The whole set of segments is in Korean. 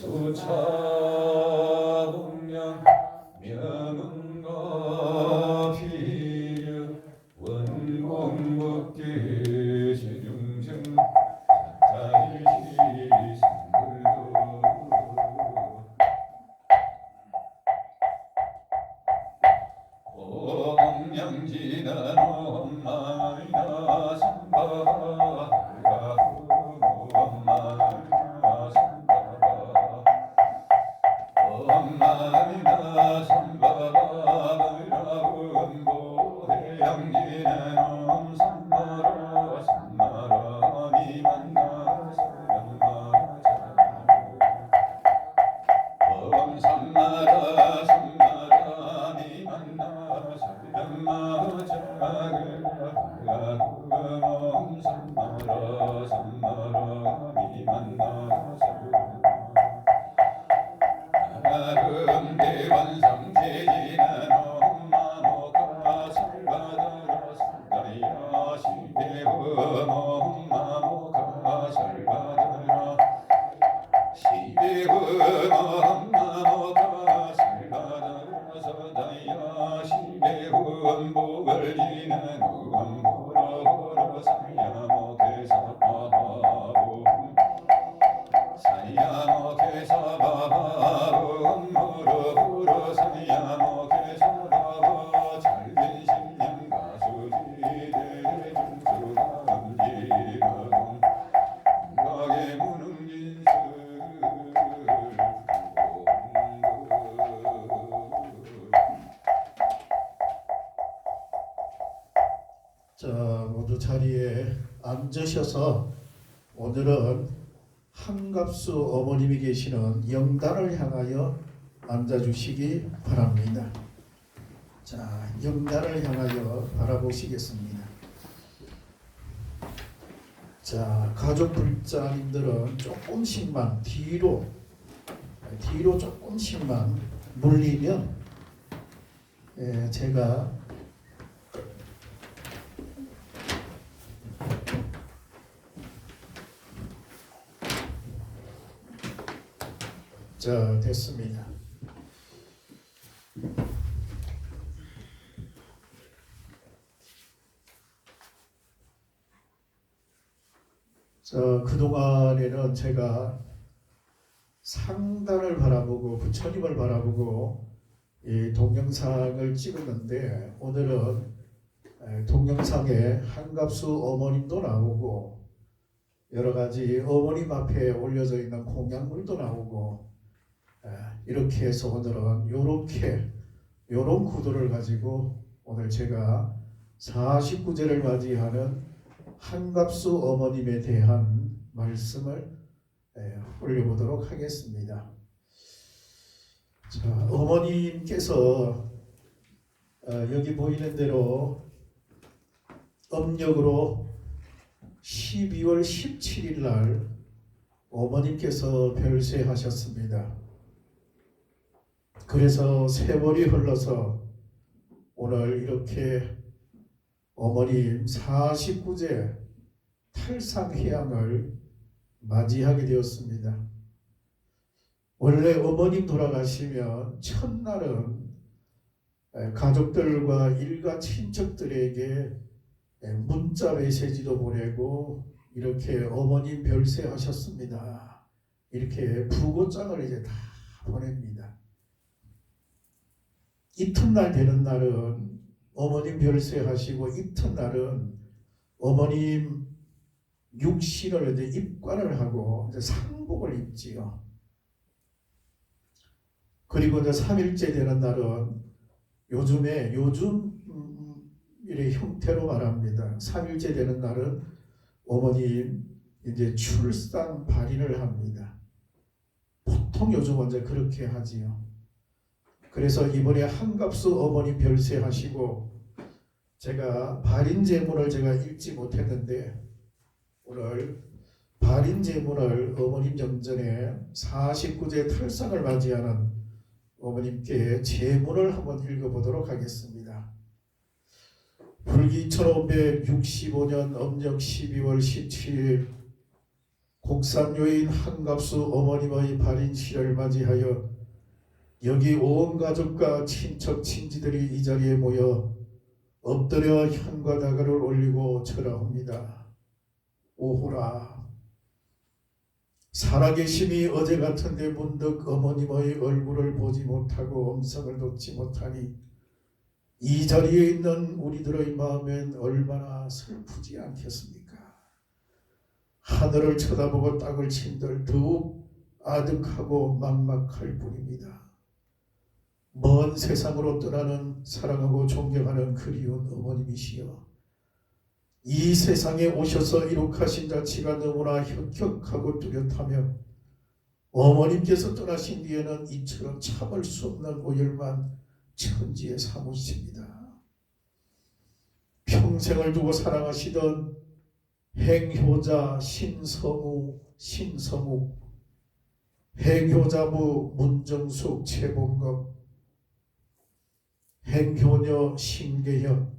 수차 계시는 영단을 향하여 앉아주시기 바랍니다. 자, 영단을 향하여 바라보시겠습니다. 자, 가족 불자님들은 조금씩만 뒤로, 뒤로 조금씩만 물리면 예, 제가 자, 됐습니다. 자, 그동안에는 제가 상단을 바라보고 부처님을 바라보고 이 동영상을 찍었는데 오늘은 에, 동영상에 한갑수 어머님도 나오고 여러 가지 어머님 앞에 올려져 있는 공양물도 나오고 에, 이렇게 해서 오늘은 요렇게 요런 구도를 가지고 오늘 제가 49제를 맞이하는 한갑수 어머님에 대한 말씀을 에, 올려보도록 하겠습니다. 자, 어머님께서 어, 여기 보이는 대로 음력으로 12월 17일 날 어머님께서 별세하셨습니다. 그래서 세월이 흘러서 오늘 이렇게 어머님 49제 탈상해양을 맞이하게 되었습니다. 원래 어머님 돌아가시면 첫날은 에, 가족들과 일가 친척들에게 에, 문자 메시지도 보내고 이렇게 어머님 별세하셨습니다. 이렇게 부고장을 이제 다 보냅니다. 이튿날 되는 날은 어머님 별세하시고 이튿날은 어머님 육신을 이제 입관을 하고 이제 상복을 입지요. 그리고 이제 3일째 되는 날은 요즘에 요즘 음, 이래 형태로 말합니다. 3일째 되는 날은 어머님 이제 출산 발인을 합니다. 보통 요즘 이제 그렇게 하지요. 그래서 이번에 한갑수 어머니 별세하시고 제가 발인 제문을 제가 읽지 못했는데 오늘 발인 제문을 어머님 영전에 49제 탈상을 맞이하는 어머님께 제문을 한번 읽어보도록 하겠습니다. 불기 1565년 음력 12월 17일 국산 요인 한갑수 어머님의 발인실을 맞이하여 여기 온 가족과 친척 친지들이 이 자리에 모여 엎드려 현과 다가를 올리고 절하옵니다. 오호라 살아계심이 어제 같은데 문득 어머님의 얼굴을 보지 못하고 음성을 듣지 못하니 이 자리에 있는 우리들의 마음엔 얼마나 슬프지 않겠습니까? 하늘을 쳐다보고 땅을 친들 더욱 아득하고 막막할 뿐입니다. 먼 세상으로 떠나는 사랑하고 존경하는 그리운 어머님이시여 이 세상에 오셔서 이룩하신 자치가 너무나 혁혁하고 뚜렷하며 어머님께서 떠나신 뒤에는 이처럼 참을 수 없는 오열만 천지에 사무십니다. 평생을 두고 사랑하시던 행효자 신성우 신성욱 행효자부 문정숙 최봉급 행효녀 신계현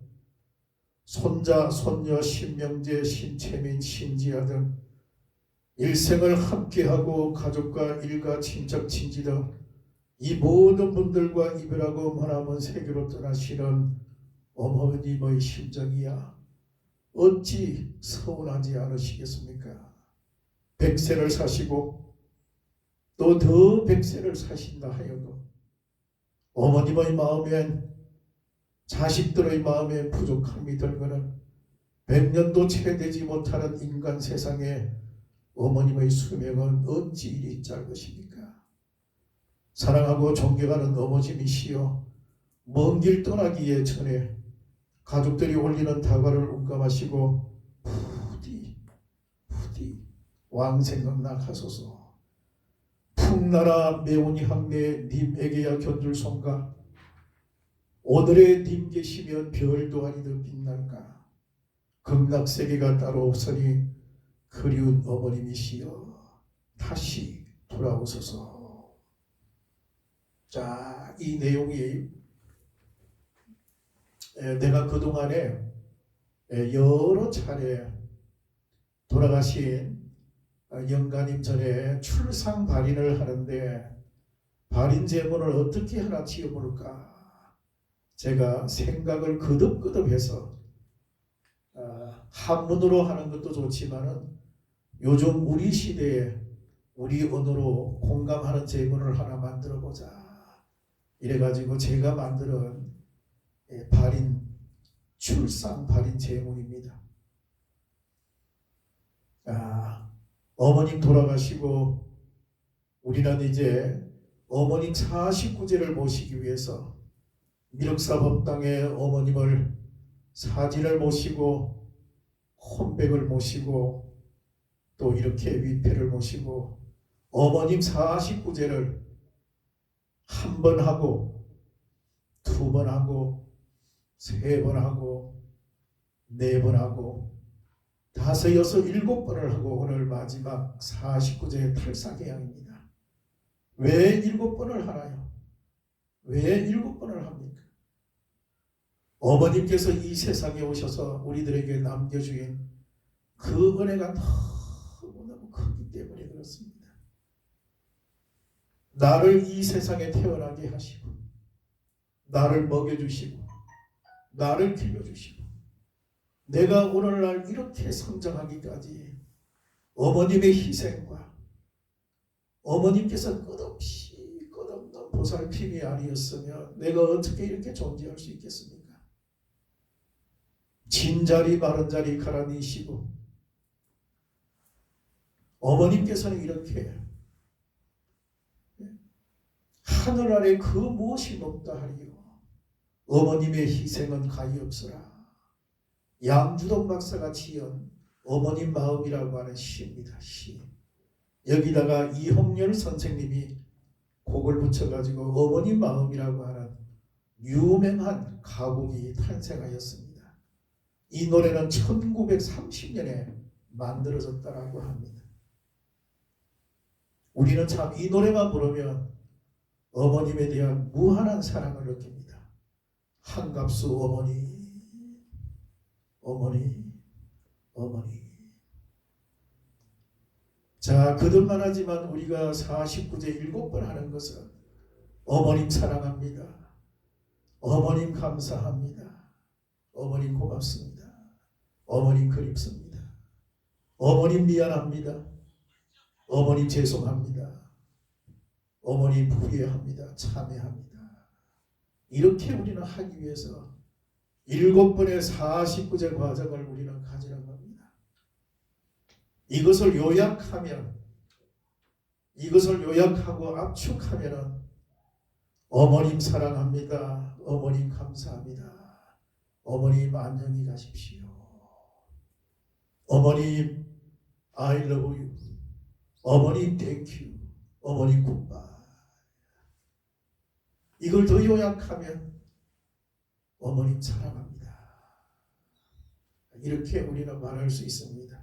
손자 손녀 신명재 신채민 신지아 등 일생을 함께하고 가족과 일가 친척 친지 등이 모든 분들과 이별하고 머나먼 세계로 떠나시는 어머님의 심정이야 어찌 서운하지 않으시겠습니까? 백세를 사시고 또 더 백세를 사신다 하여도 어머님의 마음엔 자식들의 마음에 부족함이 들거는 백년도 채 되지 못하는 인간 세상에 어머님의 수명은 어찌 이리 짧으십니까? 사랑하고 존경하는 어머님이시여 먼 길 떠나기에 전에 가족들이 올리는 다과를 운감하시고 부디 부디 왕 생각나 가소서 풍나라 매운이 항내 님에게야 견줄 손가 오늘의 님 계시면 별도 아니듯 빛날까? 극락 세계가 따로 없으니 그리운 어머님이시여 다시 돌아오소서. 자, 이 내용이 에, 내가 그동안에 에, 여러 차례 돌아가신 어, 영가님 전에 출상 발인을 하는데 발인 제문을 어떻게 하나 지어볼까 제가 생각을 거듭거듭해서 어, 한문으로 하는 것도 좋지만은 요즘 우리 시대에 우리 언어로 공감하는 제문을 하나 만들어 보자. 이래가지고 제가 만드는 예, 발인 출산 발인 제문입니다. 아, 어머님 돌아가시고 우리는 이제 어머님 49제를 모시기 위해서 미륵사 법당에 어머님을 사진을 모시고 혼백을 모시고 또 이렇게 위패를 모시고 어머님 49제를 한 번 하고 두 번 하고 세 번 하고 네 번 하고 다섯 여섯 일곱 번을 하고 오늘 마지막 49제 탈사계양입니다. 왜 일곱 번을 하나요? 왜 일곱 번을 합니까? 어머님께서 이 세상에 오셔서 우리들에게 남겨주신 그 은혜가 너무너무 크기 때문에 그렇습니다. 나를 이 세상에 태어나게 하시고 나를 먹여주시고 나를 길러주시고 내가 오늘날 이렇게 성장하기까지 어머님의 희생과 어머님께서 끝없이 끝없는 보살핌이 아니었으면 내가 어떻게 이렇게 존재할 수 있겠습니까? 진자리 마른 자리 가라니시고 어머님께서는 이렇게 하늘 아래 그 무엇이 높다 하리요. 어머님의 희생은 가히 없어라. 양주동 박사가 지은 어머님 마음이라고 하는 시입니다. 시. 여기다가 이홍렬 선생님이 곡을 붙여가지고 어머님 마음이라고 하는 유명한 가곡이 탄생하였습니다. 이 노래는 1930년에 만들어졌다라고 합니다. 우리는 참 이 노래만 부르면 어머님에 대한 무한한 사랑을 느낍니다. 한갑수 어머니, 어머니, 어머니. 자, 그것만 하지만 우리가 49제 일곱 번 하는 것은 어머님 사랑합니다. 어머님 감사합니다. 어머님 고맙습니다. 어머님 그립습니다. 어머님 미안합니다. 어머님 죄송합니다. 어머님 후회합니다. 참회합니다. 이렇게 우리는 하기 위해서 일곱 번의 49제 과정을 우리는 가지는 겁니다. 이것을 요약하면 이것을 요약하고 압축하면은 어머님 사랑합니다. 어머님 감사합니다. 어머님 안녕히 가십시오. 어머님 I love you. 어머님 thank you. 어머님 굿바이. 이걸 더 요약하면 어머님 사랑합니다. 이렇게 우리는 말할 수 있습니다.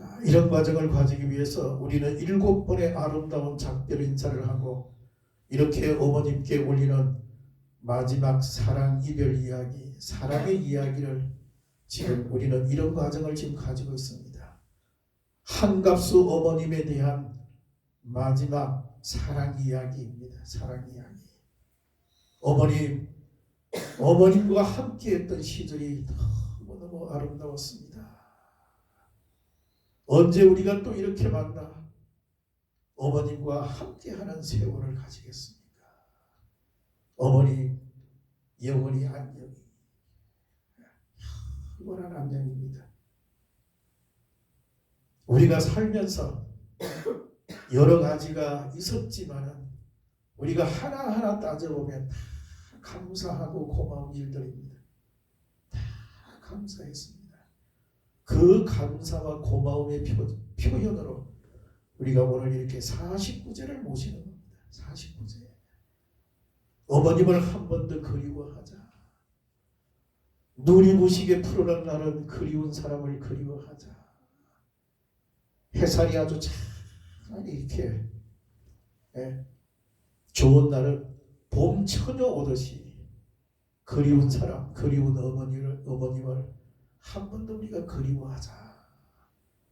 아, 이런 과정을 가지기 위해서 우리는 일곱 번의 아름다운 작별 인사를 하고 이렇게 어머님께 올리는 마지막 사랑 이별 이야기, 사랑의 이야기를 지금 우리는 이런 과정을 지금 가지고 있습니다. 한갑수 어머님에 대한 마지막 사랑 이야기입니다. 사랑 이야기. 어머님, 어머님과 함께했던 시절이 너무너무 아름다웠습니다. 언제 우리가 또 이렇게 만나 어머님과 함께하는 세월을 가지겠습니까? 어머니 영원히 안녕히 영원한 안녕입니다. 우리가 살면서 여러 가지가 있었지만은 우리가 하나하나 따져보면 다 감사하고 고마운 일들입니다. 다 감사했습니다. 그 감사와 고마움의 표, 표현으로 우리가 오늘 이렇게 49제를 모시는 겁니다. 49제. 어머님을 한 번 더 그리워하자. 부시게 푸르는 날은 그리운 사람을 그리워하자. 햇살이 아주 잘 이렇게 예, 좋은 날은 봄 처녀 오듯이 그리운 사람, 그리운 어머니를 어머님을 한 번 더 우리가 그리워하자.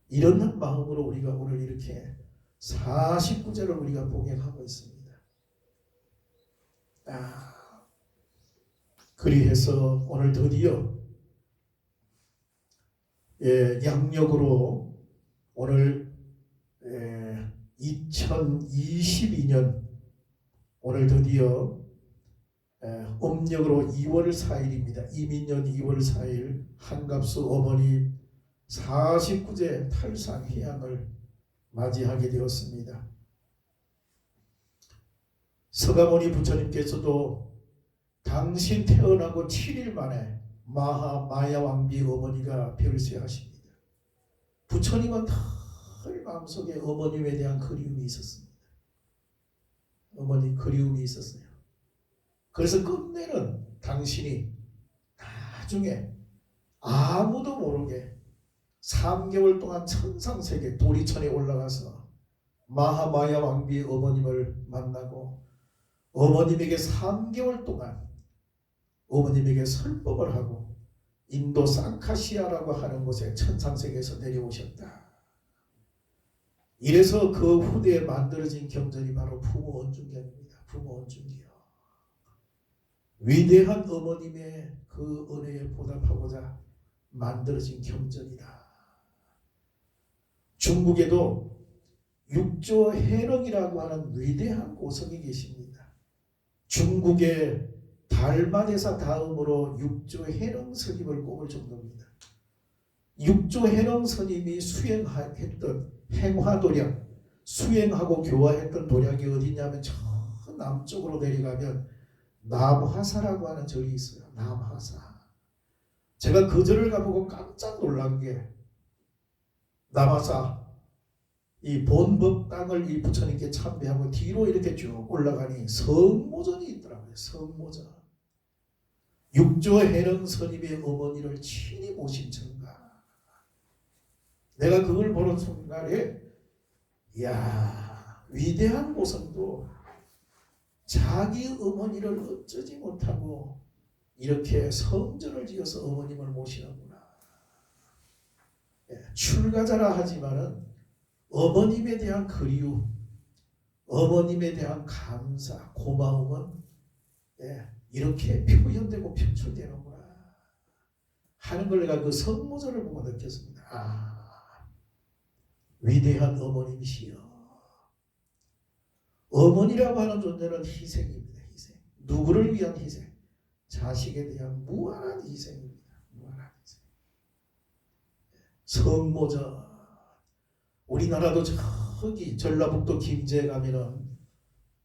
이런 마음으로 우리가 오늘 이렇게 49제를 우리가 봉행하고 있습니다. 아, 그리해서 오늘 드디어 예, 양력으로 오늘 예, 2022년 오늘 드디어 에, 음력으로 2월 4일입니다. 이민년 2월 4일 한갑수 어머니 49제 탈상 해양을 맞이하게 되었습니다. 서가모니 부처님께서도 당신 태어나고 7일 만에 마하 마야 왕비 어머니가 별세하십니다. 부처님은 늘 마음속에 어머님에 대한 그리움이 있었습니다. 어머니 그리움이 있었어요. 그래서 끝내는 당신이 나중에 아무도 모르게 3개월 동안 천상세계 도리천에 올라가서 마하마야 왕비의 어머님을 만나고 어머님에게 3개월 동안 어머님에게 설법을 하고 인도 상카시아라고 하는 곳에 천상세계에서 내려오셨다. 이래서 그 후대에 만들어진 경전이 바로 부모 언중경입니다. 부모 언중경. 위대한 어머님의 그 은혜에 보답하고자 만들어진 경전이다. 중국에도 육조 해령이라고 하는 위대한 고성이 계십니다. 중국의 달마대사 다음으로 육조 해령 스님을 꼽을 정도입니다. 육조 해령 스님이 수행했던 행화 도량, 수행하고 교화했던 도량이 어디냐면 저 남쪽으로 내려가면 남화사라고 하는 절이 있어요. 남화사. 제가 그 절을 가보고 깜짝 놀란 게 남화사 이 본법 땅을 이 부처님께 참배하고 뒤로 이렇게 쭉 올라가니 성모전이 있더라고요. 성모전. 육조 해령 스님의 어머니를 친히 모신 전가. 내가 그걸 보는 순간에 야 위대한 고성도 자기 어머니를 어쩌지 못하고 이렇게 성전을 지어서 어머님을 모시는구나. 예, 출가자라 하지만은 어머님에 대한 그리움, 어머님에 대한 감사, 고마움은 예, 이렇게 표현되고 표출되는구나 하는 걸 내가 그 성모절을 보고 느꼈습니다. 아, 위대한 어머님이시여. 어머니라고 하는 존재는 희생입니다. 희생. 누구를 위한 희생? 자식에 대한 무한한 희생입니다. 무한한 희생. 성모절. 우리나라도 저기 전라북도 김제에 가면은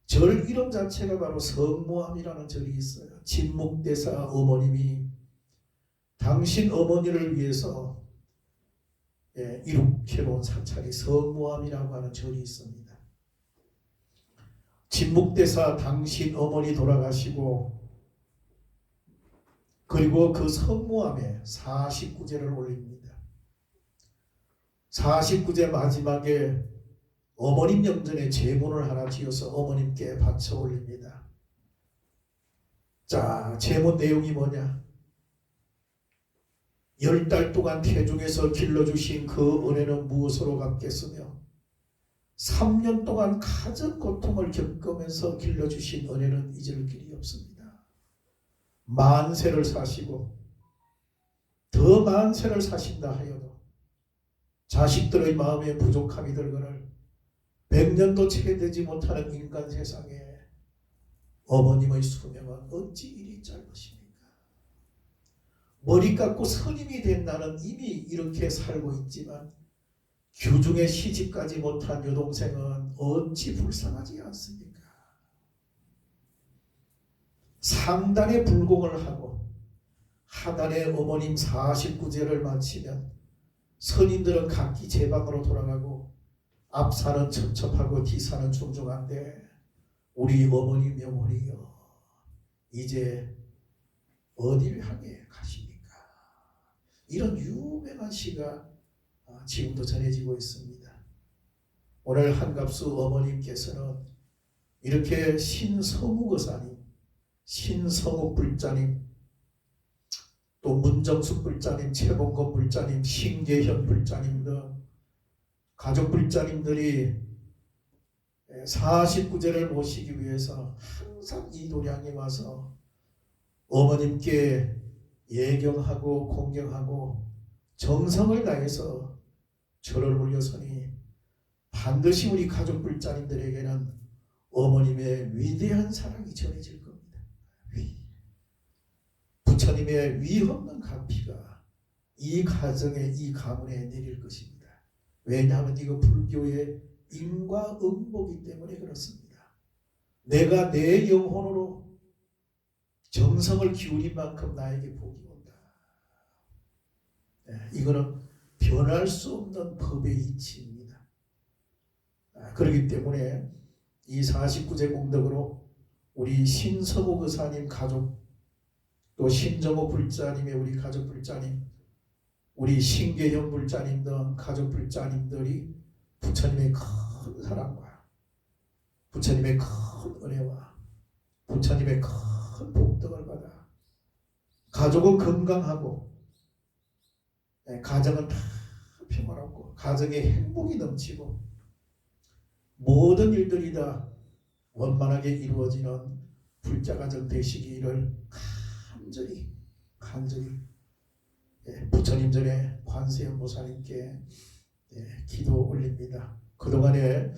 절 이름 자체가 바로 성모함이라는 절이 있어요. 진목대사 어머님이 당신 어머니를 위해서 예, 이룩해 놓은 사찰이 성모함이라고 하는 절이 있습니다. 진목대사 당신 어머니 돌아가시고 그리고 그 성모함에 49제를 올립니다. 49제 마지막에 어머님 명전에 제문을 하나 지어서 어머님께 바쳐 올립니다. 자, 제문 내용이 뭐냐? 열 달 동안 태중에서 길러주신 그 은혜는 무엇으로 갚겠으며 3년 동안 가진 고통을 겪으면서 길러주신 은혜는 잊을 길이 없습니다. 만세를 사시고 더 만세를 사신다 하여도 자식들의 마음에 부족함이 들거늘 백년도 채 되지 못하는 인간 세상에 어머님의 수명은 어찌 이리 짧으십니까? 머리 깎고 선임이 된 나는 이미 이렇게 살고 있지만 규중에 시집가지 못한 여동생은 어찌 불쌍하지 않습니까? 상단에 불공을 하고 하단에 어머님 49제를 마치면 선인들은 각기 제 방으로 돌아가고 앞사는 첩첩하고 뒤사는 중중한데 우리 어머니 명월이여 이제 어디를 향해 가십니까? 이런 유명한 시가 아, 지금도 전해지고 있습니다. 오늘 한갑수 어머님께서는 이렇게 신성욱 의사님, 신성욱 불자님, 또 문정숙 불자님, 최봉건 불자님, 신계현 불자님 등 가족 불자님들이 49제를 모시기 위해서 항상 이 도량에 와서 어머님께 예경하고 공경하고 정성을 다해서 절을 올려서니 반드시 우리 가족 불자님들에게는 어머님의 위대한 사랑이 전해질 겁니다. 위. 부처님의 위 없는 가피가 이 가정에 이 가문에 내릴 것입니다. 왜냐하면 이거 불교의 인과 응보기 때문에 그렇습니다. 내가 내 영혼으로 정성을 기울인 만큼 나에게 복이 온다. 네, 이거는 변할 수 없는 법의 이치입니다. 아, 그렇기 때문에 이 49제 공덕으로 우리 신서복 의사님 가족 또 신정호 불자님의 우리 가족 불자님 우리 신계현 불자님 등 가족 불자님들이 부처님의 큰 사랑과 부처님의 큰 은혜와 부처님의 큰 복덕을 받아 가족은 건강하고 네, 가정은 다 평화롭고 가정에 행복이 넘치고 모든 일들이 다 원만하게 이루어지는 불자 가정 되시기를 간절히 간절히 예, 부처님 전에 관세음 보살님께 예, 기도 올립니다. 그동안에 에,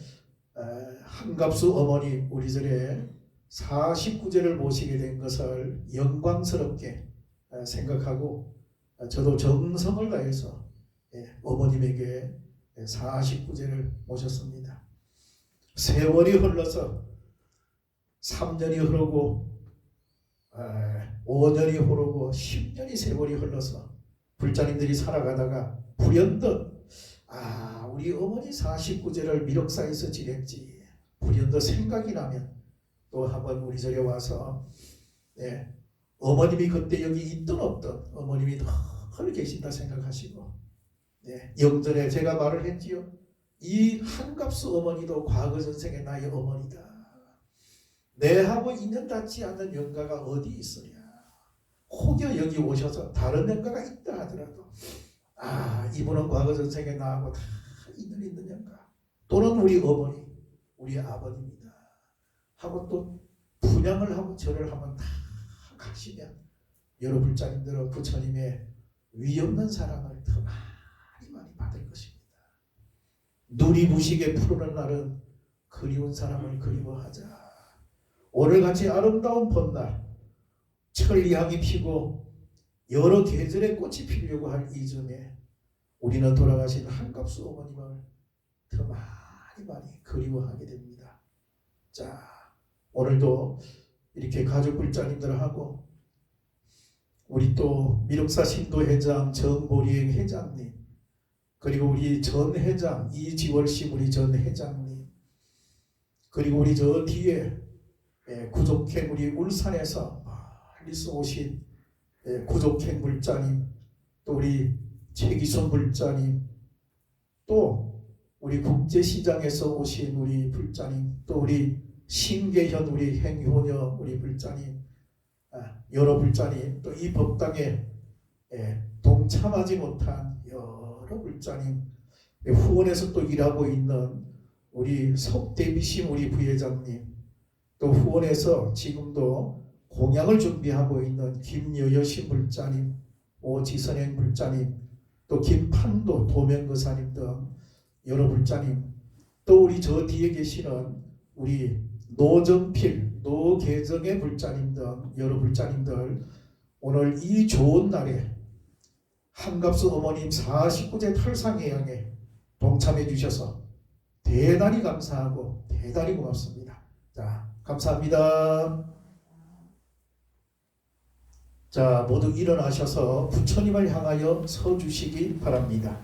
한갑수 어머니 우리 절에 49제를 모시게 된 것을 영광스럽게 에, 생각하고 어, 저도 정성을 다해서 예, 어머님에게 49제를 모셨습니다. 세월이 흘러서 3년이 흐르고 에, 5년이 흐르고 10년이 세월이 흘러서 불자님들이 살아가다가 불현듯 아 우리 어머니 49제를 미륵사에서 지냈지. 불현듯 생각이 나면 또 한번 우리 절에 와서 예, 어머님이 그때 여기 있든 없든 어머님이 늘 계신다 생각하시고 예, 영전에 제가 말을 했지요. 이 한갑수 어머니도 과거 전생의 나의 어머니다 내하고 인연 닿지 않는 영가가 어디 있으랴 혹여 여기 오셔서 다른 영가가 있다 하더라도 아 이분은 과거 전생에 나하고 다 인연이 있느냐가 또는 우리 어머니 우리 아버님이다 하고 또 분양을 하고 절을 하면 다 가시면 여러 불자님들은 부처님의 위없는 사랑을 더 많이 많이 받을 것입니다. 부시게 푸르는 날은 그리운 사람을 그리워하자. 오늘같이 아름다운 봄날 천리향이 피고 여러 계절의 꽃이 피려고 할 이즘에 우리는 돌아가신 한갑수 어머님을 더 많이 많이 그리워하게 됩니다. 자 오늘도 이렇게 가족 불자님들하고 우리 또 미륵사 신도 회장 정보리행 회장님 그리고 우리 전 회장 이지월 씨 우리 전 회장님 그리고 우리 저 뒤에 예, 구족행 우리 울산에서 멀리서 오신 예, 구족행 불자님 또 우리 최기순 불자님 또 우리 국제시장에서 오신 우리 불자님 또 우리 신계현 우리 행효녀 우리 불자님 아, 여러 불자님 또 이 법당에 예, 동참하지 못한 여러 불자님 예, 후원에서 또 일하고 있는 우리 석대비심 우리 부회장님 또 후원에서 지금도 공양을 준비하고 있는 김여여 신불자님 오지선행 불자님 또 김판도 도명거사님 등 여러 불자님 또 우리 저 뒤에 계시는 우리 노정필 노계정의 불자님 등 여러 불자님들 오늘 이 좋은 날에 한갑수 어머님 49제 탈상회양에 동참해 주셔서 대단히 감사하고 대단히 고맙습니다. 자, 감사합니다. 자, 모두 일어나셔서 부처님을 향하여 서 주시기 바랍니다.